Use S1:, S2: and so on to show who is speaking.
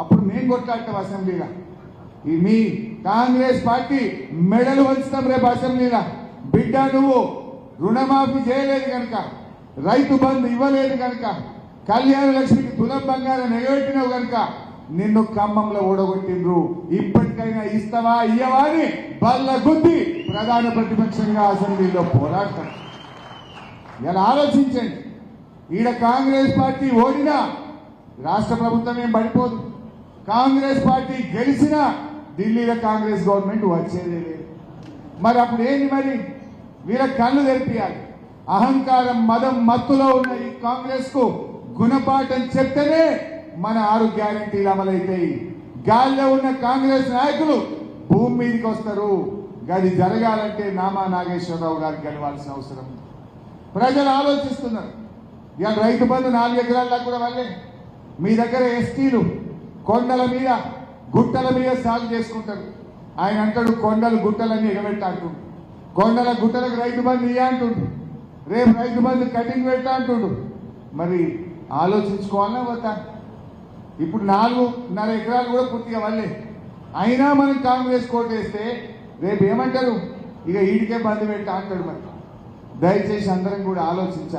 S1: అప్పుడు మేము కొట్లాడతాం అసెంబ్లీలో. ఈ మీ కాంగ్రెస్ పార్టీ మెడలు వంచుతాం రేపు అసెంబ్లీలో. బిడ్డ నువ్వు రుణమాఫీ చేయలేదు కనుక రైతు బంధు ఇవ్వలేదు కనుక కళ్యాణ లక్ష్మికి తులం బంగారం ఎగబెట్టినావు కనుక నిన్ను ఖమ్మంలో ఓడగొట్టిండ్రు ఇప్పటికైనా ఇస్తావా ఇయ్యవా అని బల్ల గుద్ది ప్రధాన ప్రతిపక్షంగా అసెంబ్లీలో పోరాడతాం. ఇలా ఆలోచించండి. ఈడ కాంగ్రెస్ పార్టీ ఓడినా రాష్ట్ర ప్రభుత్వం ఏం పడిపోదు. కాంగ్రెస్ పార్టీ గెలిచినా ఢిల్లీలో కాంగ్రెస్ గవర్నమెంట్ వచ్చేదే లేదు. మరి అప్పుడు ఏంది మరి? వీళ్ళ కళ్ళు తెరిపియాలి. అహంకారం మదం మత్తులో ఉన్న ఈ కాంగ్రెస్కు గుణపాఠం చెప్తేనే మన ఆరు గ్యారంటీలు అమలైతాయి. గాల్లో ఉన్న కాంగ్రెస్ నాయకులు భూమి మీదకి వస్తారు. గది జరగాలంటే నామా నాగేశ్వరరావు గారు గెలవాల్సిన అవసరం ప్రజలు ఆలోచిస్తున్నారు. ఇవాళ రైతు బంధు నాలుగు ఎకరాల కూడా వాళ్ళే. మీ దగ్గర ఎస్టీలు కొండల మీద గుట్టల మీద సాగు చేసుకుంటారు. ఆయన అంటాడు కొండలు గుట్టలన్నీ ఎగబెట్టా అంటుండు. కొండల గుట్టలకు రైతు బంధు ఇయ్య అంటుండు. రేపు రైతు బంధు కటింగ్ పెట్టా అంటుండు. మరి ఆలోచించుకోవాలన్నా వద్దా? ఇప్పుడు నాలుగున్నర ఎకరాలు కూడా పూర్తిగా వాళ్ళే అయినా మనం కాంగ్రెస్ కోటేస్తే రేపు ఏమంటారు? ఇక ఈడికే బంధు పెట్టా అంటాడు మరి. దయచేసి అందరం కూడా ఆలోచించాలి.